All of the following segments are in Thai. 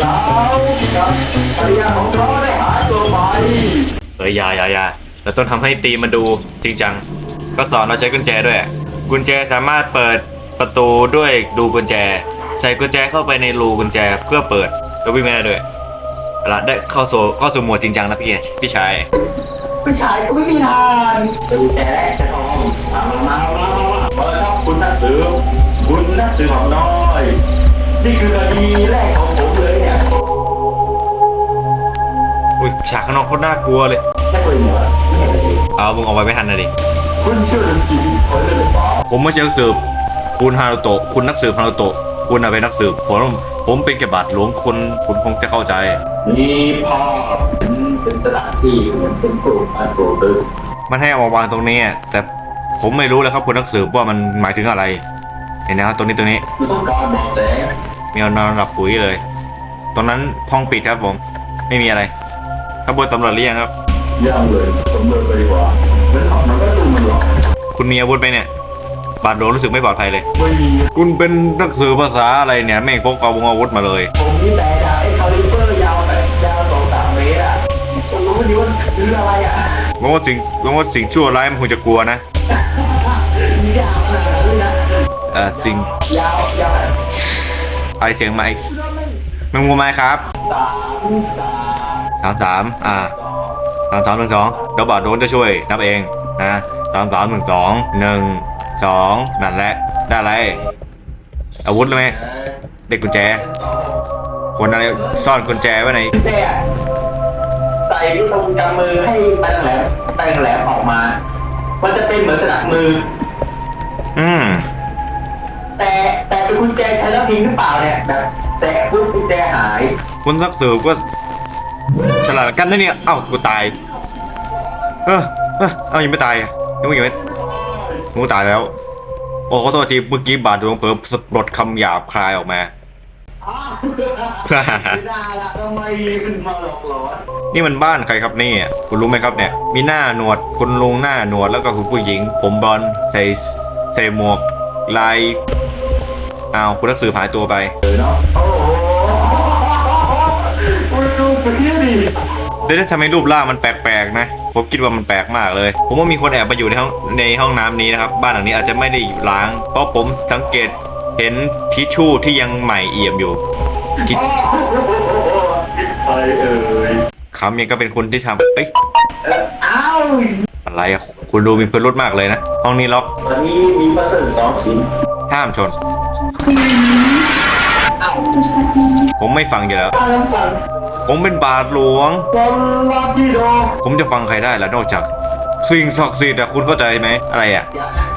สาวกับภรรยาของเขาได้หายตัวไปเอ้ยอยาอยาอยาเราต้องทำให้ตีมันดูจริงจัง ก็สอนเราใช้กุญแจด้วย กุญแจสามารถเปิดประตูด้วยดูกุญแจ ใส่กุญแจเข้าไปในรูกุญแจเพื่อเปิดแล้ววิ่งไม่ได้ด้วยเอาละได้เข้าสู่เข้าสู่โหมดจริงจังนะพี่พี่ชาย ผู้ชายก็ไม่มีทางเป็นแต่แรกจะทองมามามามาเปิดครับคุณนักสืบคุณนักสืบของน้อย นี่คือคดีแรกของผมเลยเนี่ยอุ้ยฉากข้างนอกโคตรน่ากลัวเลยไม่เคยเหนือไม่เห็นเลยเอามึงออกไปไม่ทันนะดิคุณเชื่อเรื่องสกีคนเลยหรือเปล่าผมไม่ใช่นักสืบคุณฮารุโตะคุณนักสืบฮารุโตะคุณน่ะเป็นนักสืบผมผมเป็นแค่บาทหลวงคุณคุณคงจะเข้าใจมีภาพเป็นสถานที่เหมือนเป็นกลุ่มอันโปรดึกมันให้เอามาวางตรงนี้อะแต่ผมไม่รู้เลยครับคุณนักสืบว่ามันหมายถึงอะไรเห็นนะครับตรงนี้ตรงนี้คือต้องการเบอกแส มีเอานอนหลับปุ๋ยเลย ตรงนั้นห้องปิดครับผม ไม่มีอะไรข้างบนสำรวจหรือยังครับ ย่างเลยสำรวจไปดีกว่าเหมือนของมันก็ดูมันหรอกคุณมีอาวุธไหมเนี่ย บาทหลวงรู้สึกไม่ปลอดภัยเลย ไม่มี คุณเป็นนักสืบภาษาอะไรเนี่ยแม่งพกอาวุธอาวุธมาเลย ผมนี่แต่ดาไอ้คาลิเปอร์ยาวแบบยาวสองสามเมตรอะผมรู้ดีว่าคืออะไรอะมองว่าสิ่งมองว่าสิ่งชั่วร้ายมันคงจะกลัวนะยาวขนาดนั้นนะเออสิ่ง ยาวยาว แบบอะไรเสียงไม้มึงงูไม้ครับสามสามสามสามอ่าสามสามหนึ่งสองเดี๋ยวบาทโดนจะช่วยนับเองนะสามสามหนึ่งสองหนึ่งสองนั่นแหละได้อะไร อาวุธเลยไหมเด็กกุญแจ คนอะไรซ่อนกุญแจไว้ในเจ๊ใส่ลูกตรงกำมือให้แป้งแหลมแป้งแหลมออกมา มันจะเป็นเหมือนสนับมือ อืมแต่แต่เป็น กุญแจใช้แล้วพิงหรือเปล่าเนี่ยแบบแตะปุ๊บกุญแจหายคุณสักสืบก็ฉลาดกันนะเนี่ยเอ้ากูตายเออเออเอ้ายังไม่ตายอะยังไม่ยังไม่กูตายแล้ว โอ้ขอโทษทีเมื่อกี้บาดดวงเผลอสะบดคำหยาบคลายออกมาอ้าวไม่ได้ละทำไมมันมาหลอกหลอนนี่มันบ้านใครครับเนี่ยคุณรู้ไหมครับเนี่ย มีหน้าหนวดคุณลุงหน้าหนวดแล้วก็คุณผู้หญิง ผมบอลใส่ใส่หมวกลาย อ้าวคุณนักสืบหายตัวไปเออเนาะโอ้โหคุณดูสิดิเดี๋ยวทำไมรูปร่างมันแปลกๆนะผมคิดว่ามันแปลกมากเลย ผมว่ามีคนแอบมาอยู่ในห้องในห้องน้ำนี้นะครับ บ้านหลังนี้อาจจะไม่ได้ล้าง เพราะผมสังเกตเห็นทิชชู่ที่ยังใหม่เอี่ยมอยู่คิดอะไรเอ่ยคำยังก็เป็นคนที่ทำเอ้ยเอ่ออ้าวอะไรอะคุณดูมีพิรุธมากเลยนะ ห้องนี้ล็อกตอนนี้มีพัสดุสองชิ้นห้ามชนอ้าวผมไม่ฟังอยู่แล้วตาลังสันผมเป็นบาทหลวง บอลลาบิโดผมจะฟังใครได้ล่ะนอกจาก สิ่งศักดิ์สิทธิ์อะคุณเข้าใจไหมอะไรอะ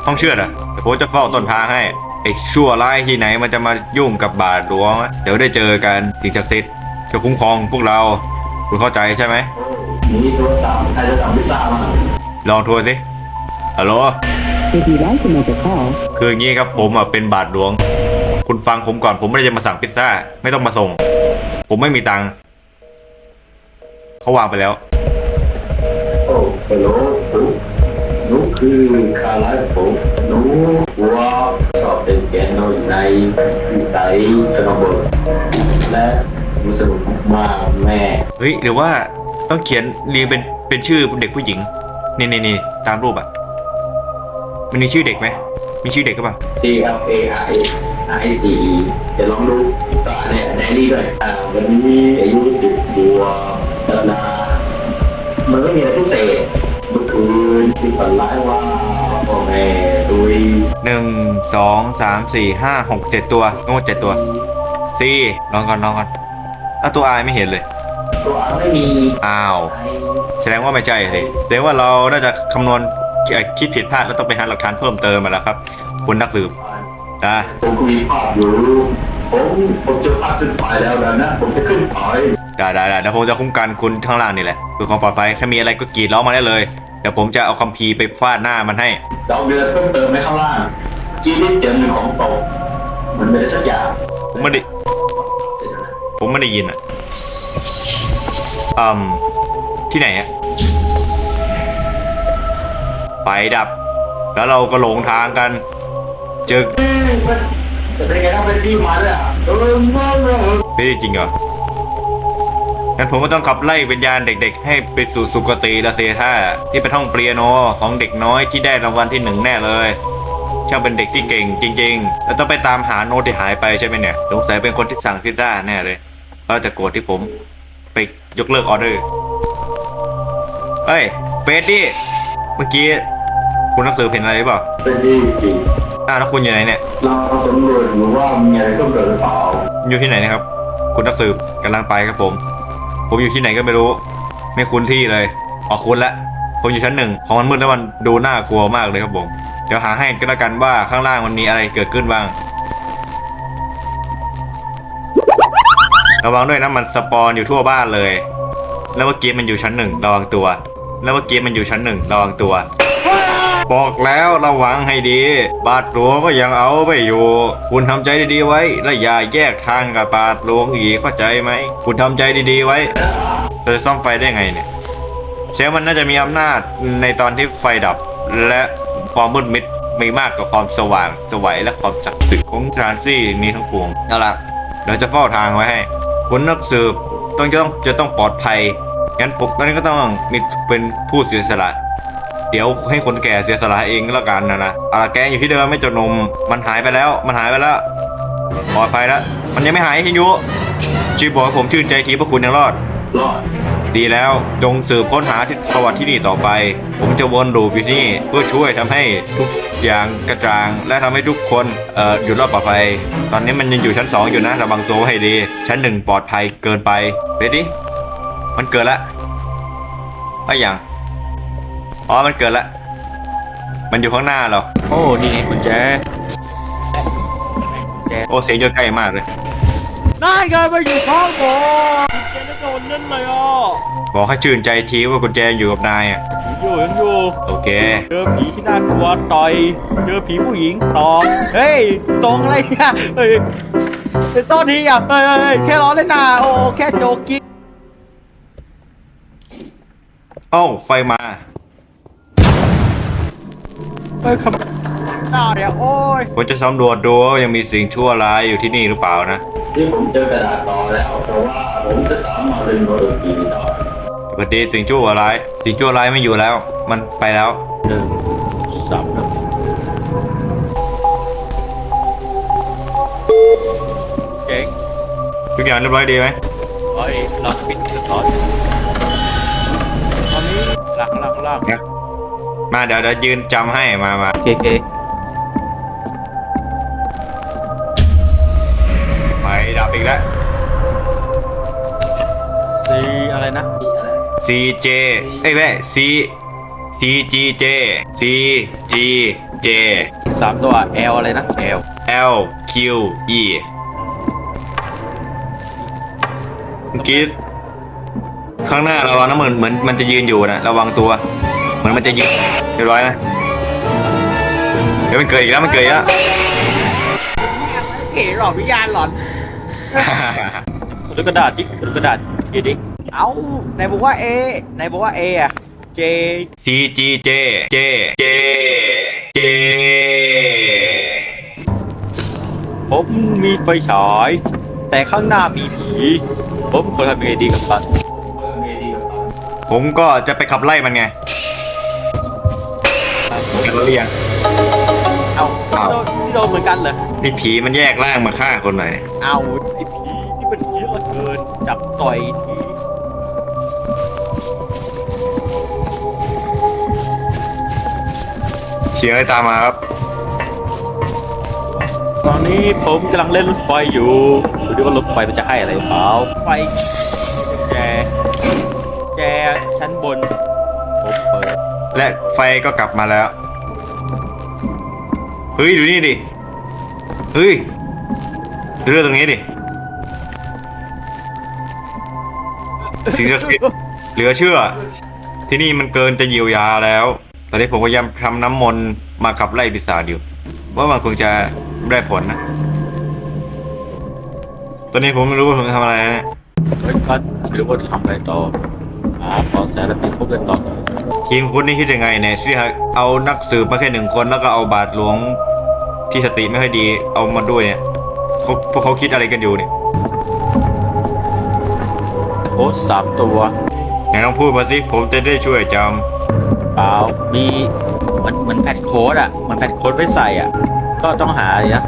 ห้องเชื่อดอะเดี๋ยวผมจะเฝ้าต้นทางให้ไอ้ชั่วร้ายที่ไหนมันจะมายุ่งกับบาทหลวงอะเดี๋ยวได้เจอกันสิ่งศักดิ์สิทธิ์จะคุ้มครองพวกเรา คุณเข้าใจใช่ไหมมีโทรศัพท์ใครจะสั่งพิซซ่ามา ลองโทรสิฮัลโหล If you'd like to make a call, คืออย่างนี้ครับผมอะเป็นบาทหลวง คุณฟังผมก่อนผมไม่ได้จะมาสั่งพิซซ่า ไม่ต้องมาส่ง ผมไม่มีตังค์เขาวางไปแล้ว โอ้ฮัลโหลปุ๊หนูคือคาราโผมหนูว่าชอบเต้นเปียโนอยู่ในวิสัยชนบทและรู้สนุกมากแม่เฮ้ยหรือว่าต้องเขียนเรียงเป็นเป็นชื่อเด็กผู้หญิง นี่นี่นี่ตามรูปอะ มันมีชื่อเด็กไหม มีชื่อเด็กก็ปล่า C L A I I C E เดี๋ยวลองดูต่อในในนี้ด้วยอ่าวันนี้อายุสิบบัวตนามันไม่มีอะไรพิเศษเมื่อคืนที่ฝันร้ายว่าพ่อแม่ดุยหนึ่งสองสามสี่ห้าหกเจ็ดตัวทั้งหมดเจ็ดตัวสี่ลองก่อนลองก่อนอะตัวอายไม่เห็นเลย ตัวไม่มีอ้าว ไอ แสดงว่าไม่ใช่สิแสดงว่าเราน่าจะคำนวณเอ่อ คิดผิดพลาดแล้วต้องไปหาหลักฐานเพิ่มเติมมาแล้วครับ คุณนักสืบนะผมก็มีภาพอยู่ผมผมเจอภาพสุดท้ายแล้วนะนะผมจะขึ้นไปได้ได้ได้เดี๋ยวผมจะคุ้มกันคุณข้างล่างนี่แหละเพื่อความปลอดภัยถ้ามีอะไรก็กรีดร้องมาได้เลยเดี๋ยวผมจะเอาคัมภีร์ไปฟาดหน้ามันให้เราเดือเพิ่มเติมไหมข้างล่างจีนี่เจอหนึ่งของตกมันไม่ได้สักอย่างผมไม่ได้ผมไม่ได้ยินอะอืมที่ไหนอะ ไฟดับ แล้วเราก็หลงทางกันจอเฮ้ยมันเป็นไงถ้าเป็นที่มันอะเออมาเลยไม่จริงเหรองั้นผมก็ต้องขับไล่วิญญาณเด็ก ๆ ให้ไปสู่สุคติละเซท่าที่เป็นห้องเปรียโนของเด็กน้อยที่ได้รางวัลที่หนึ่งแน่เลยช่างเป็นเด็กที่เก่งจริง ๆ แล้วต้องไปตามหาโน้ตที่หายไปใช่ไหมเนี่ยสงสัยเป็นคนที่สั่งพิซซ่าแน่เลยเขาจะโกรธที่ผม ไปยกเลิกออเดอร์เฮ้ยเฟรดดี้ มื่อกี้คุณหนังสือเห็นอะไรหรือเปล่าเป็นที่สี่อ้าวแล้วคุณอยู่ไหนเนี่ย เราสำรวจดูว่ามีอะไรเพิ่มเติมหรือเปล่าอยู่ที่ไหนนะครับ คุณนักสืบกำลังไปครับผม ผมอยู่ที่ไหนก็ไม่รู้ ไม่คุ้นที่เลยอ๋อคุ้นละผมอยู่ชั้นหนึ่งของมันมืดแล้วมันดูน่ากลัวมากเลยครับผม เดี๋ยวหาให้ก็แล้วกันว่าข้างล่างมันมีอะไรเกิดขึ้นบ้าง ระวังด้วยนะมันสปอนอยู่ทั่วบ้านเลย แล้วเมื่อกี้มันอยู่ชั้นหนึ่งระวังตัว แล้วเมื่อกี้มันอยู่ชั้นหนึ่งระวังตัว บอกแล้วระวังให้ดี บาดหลวงก็ยังเอาไม่อยู่ คุณทำใจดีๆไว้ และอย่าแยกทางกับบาดหลวงอีกเข้าใจไหม คุณทำใจดีๆไว้เราจะซ่อมไฟได้ไงเนี่ยเชฟมันน่าจะมีอำนาจในตอนที่ไฟดับ และความมืดมิดมีมากกว่าความสว่างสวัยและความศักดิ์สิทธิ์ของทรานซี่นี้ทั้งปวงเอาล่ะเดี๋ยวจะเฝ้าทางไว้ให้คุณนักสืบต้องจะต้องจะต้องปลอดภัย งั้นผมงั้นก็ต้องมีเป็นผู้เสียสละ เดี๋ยวให้คนแก่เสียสละเองแล้วกันนะนะอาละแกอยู่ที่เดิมไม่จดนม มันหายไปแล้ว มันหายไปแล้วปลอดภัยแล้ว มันยังไม่หายฮิยุชีบอกให้ผมชื่นใจทีพวกคุณยังรอด รอด ดีแล้วจงสืบค้นหาที่ประวัติที่นี่ต่อไป ผมจะวนลูอยู่ที่นี่เพื่อช่วยทำให้ทุกอย่างกระจ่าง และทำให้ทุกคนเอ่ออยู่รอดปลอดภัย ตอนนี้มันยังอยู่ชั้นสองอยู่นะระวังตัวให้ดี ชั้นหนึ่งปลอดภัยเกินไปเดี๋ยวดิ มันเกิดละก็ยังอ๋อมันเกิดละ มันอยู่ข้างหน้าเรา โอ้ นี่ไงกุญแจโอ้เสียงอยู่ใกล้มากเลยนั่นไงมาอยู่ข้างผมกุญแจไม่โดนเล่นเลยอะบอกให้ชื่นใจทีว่ากุญแจอยู่กับนายอะอยู่ยังอยู่ โอเค เจอผีที่น่ากลัวต่อย เจอผีผู้หญิงตอกเฮ้ย ตรงอะไรเนี่ยเฮ้ยเป็นต้นทีอะเฮ้ยเฮ้ยเฮ้ยแค่ล้อเล่นนาโอ้โอ้แค่โจกกิ๊ เอ้าไฟมาเฮ้ยคำหน้าเนี่ยโอ้ยผมจะสำรวจดูว่ายังมีสิ่งชั่วร้ายอยู่ที่นี่หรือเปล่านะ ที่ผมเจอกระดาษต่อแล้วเพราะว่าผมจะสามารถเล่นโรดกีต่อสวัสดีสิ่งชั่วร้าย สิ่งชั่วร้ายไม่อยู่แล้ว มันไปแล้ว หนึ่งสามหนึ่งเก่งทุกอย่างเรียบร้อยดีไหม เฮ้ยเราปิดเรียบร้อยตอน นี้หลังหลังหลังมาเดี๋ยวเดี๋ยวยืนจำให้มามาโอเคโอเคไฟดับอีกแล้วซีอะไรนะ CJ เอ้ยแม่ C CGJ CGJ อีกสามตัว L อะไรนะ L L Q E เมื่อกี้ ข้างหน้าเราอะนะเหมือนเหมือนมันจะยืนอยู่นะระวังตัว เหมือนมันจะยืนเรียบร้อยนะเดี๋ยวมันเกิดอีกแล้วมันเกิดอีกแล้วเอ๋หลอนวิญญาณหลอนขอกระดาษดิขอกระดาษเขียนดิเอ้าไหนบอกว่า A ไหนบอกว่า A อะ J C G J J J J ผมมีไฟฉาย แต่ข้างหน้ามีผี ผมควรทำยังไงดีกับมันเออมีดีกว่า ผมก็จะไปขับไล่มันไงกันรู้ยังเอ้าเอ้าโดนโดนเหมือนกันเหรอนี่ผีมันแยกร่างมาฆ่าคนหน่อยเนี่ยเอาไอ้ผีที่มันเยอะเหลือเกินจับต่อยทีเสียงอะไรตามมาครับ ตอนนี้ผมกำลังเล่นรถไฟอยู่ดูดิว่ารถไฟมันจะให้อะไรหรือเปล่าไฟแจแจ ชั้นบน ผมเปิด และไฟก็กลับมาแล้ว เฮ้ย ดูนี่ดิ เฮ้ยดูเรื่องตรงนี้ดิสิ่งศักดิ์สิทธิ์เหลือเชื่อ ที่นี่มันเกินจะเยียวยาแล้ว ตอนนี้ผมพยายามทำน้ำมนต์มาขับไล่ปีศาจอยู่ว่ามันคงจะได้ผลนะ ตอนนี้ผมไม่รู้ว่าผมจะทำอะไรนะเนี่ยเฮ้ยกันไม่รู้ว่าจะทำอะไรต่อ หาพอแสแล้วเป็นพบกันต่อทีมคุณนี่คิดยังไงเนี่ยที่เอานักสืบมาแค่หนึ่งคนแล้วก็เอาบาทหลวงที่สติไม่ค่อยดีเอามาด้วยเนี่ยเขาพวกเขาคิดอะไรกันอยู่เนี่ยผค้ดสามตัวไหนลองพูดมาสิผมจะได้ช่วยจเปล่ามีเหมือนเหมือนแพทโค้ดอะเหมือนแพทโค้ดไว้ใส่อะ ก็ต้องหาอะไรนะ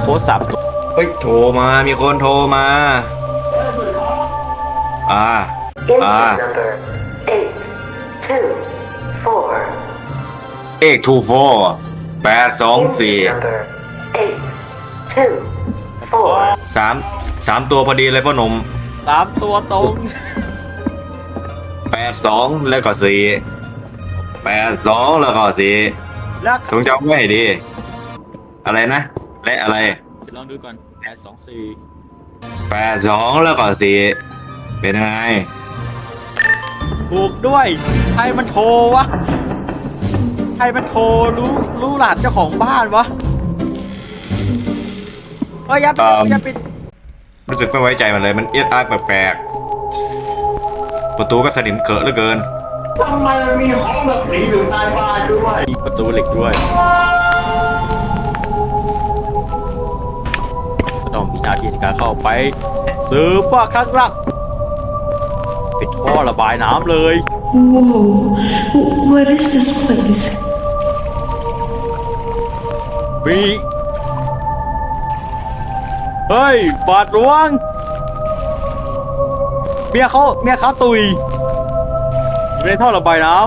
โค้ดสามตัวำเฮ้ยโทรมามีคนโทรมา อ่า อ่า number eight two four. เอกทูโฟแปดสองสี่ Number eight two four. สามสามตัวพอดีเลยพ่อหนุ่มสามตัวตรงแปดสองแล้วก็สี่แปดสองแล้วก็สี่แล้วทรงจำไว้ให้ดี อะไรนะ และอะไรเดี๋ยวลองดูก่อนแปดสองสี่แปดสองแล้วก็สี่เป็นยังไง ถูกด้วย ใครมันโทรวะ ใครมันโทรรู้รู้รหัสเจ้าของบ้านวะ เฮ้ยอย่าปิดอืมอย่าปิด รู้สึกไม่ไว้ใจมันเลยมันเอียดอาร์แปลกๆประตูก็สนิมเกอะเหลือเกินทำไมมันมีห้องแบบนี้อยู่ใต้บ้านด้วยมีประตูเหล็กด้วยก็ต้องมีหน้าที่ในการเข้าไปสืบว่าข้างล่าง ปิดท่อระบายน้ำเลย Whoa, what is this place? มีเฮ้ย บาดหลวง เมียเขาเมียเขาตุยอยู่ในท่อระบายน้ำ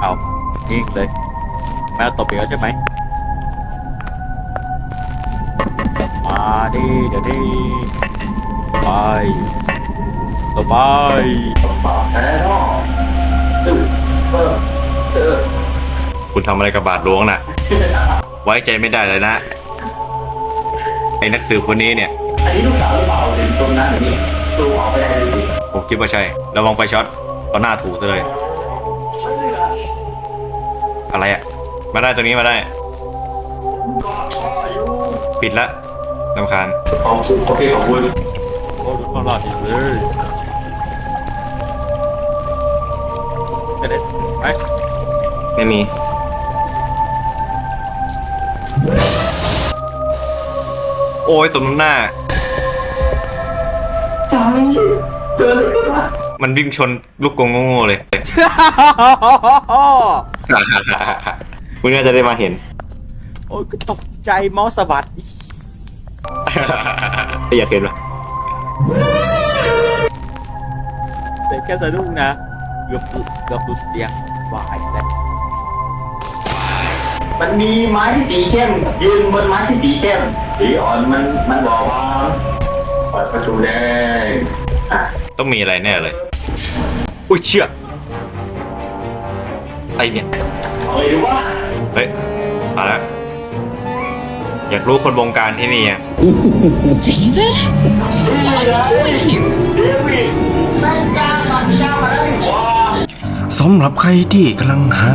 เอานิ่งเลย แม่ตบอีกแล้วใช่ไหม มาดิ เดี๋ยวดิ ไปต่อไปแน่นอนเออเออเออคุณทำอะไรกับบาทหลวงน่ะ ไว้ใจไม่ได้เลยนะ ไอ้นักสืบคนนี้เนี่ย อันนี้ลูกสาวหรือเปล่าเห็นตรงนั้นอย่างนี้ตัวออกไปได้เลยสิผมคิดว่าใช่ ระวังไฟช็อตเอาหน้าถูกเลย อะไรอะมาได้ตรงนี้มาได้ ปิดละลำคาญขอบคุณโอเคขอบคุณ โอ้ดูข้างล่างอีกเลยไปเด็ดไปไม่มี โอ้ยตรงหน้า ใจเกิดอะไรขึ้นวะมันวิ่งชนลูกกรงโง่ๆเลยคุณน่าจะได้มาเห็น โอ้ยก็ตกใจเมาส์สะบัดไม่อยากเห็นหร อแต่แค่สะดุ้งนะเกือบเกือบหลุดเสียงวายแต่มันมีไม้สีเข้ม ยืนบนไม้ที่สีเข้ม สีอ่อนมันมันบอกว่าเปิดประตูแดงอะต้องมีอะไรแน่เลย อุ้ยเชี่ยไอเนี่ยเอาเลยดูว่า เฮ้ยมาแล้ว อยากรู้คนวงการที่นี่อะ David? What are you doing here? เดวิดแม่งกล้ามันกล้ามาได้หว่าสำหรับใครที่กำลังหา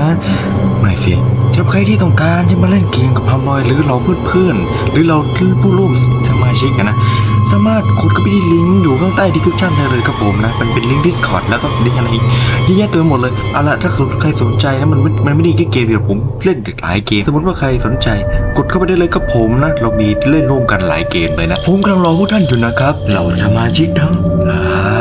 ไม่สิสำหรับใครที่ต้องการจะมาเล่นเกมกับพามอยหรือเราเพื่อนๆหรือเราผู้ร่วมสมาชิกอะนะ สามารถกดเข้าไปที่ลิงก์อยู่ข้างใต้ดีคริปชั่นได้เลยครับผมนะมันเป็นลิงก์ Discord แล้วก็ลิงก์อะไรอีกเยอะแยะเต็มไปหมดเลยเอาละถ้าใครสนใจนะมันไม่มันไม่ได้แค่เกมเดียวผมเล่นหลายเกม สมมติว่าใครสนใจ กดเข้าไปได้เลยครับผมนะ เรามีเล่นร่วมกันหลายเกมเลยนะ ผมกำลังรอพวกท่านอยู่นะครับ เราสมาชิกทั้งหลาย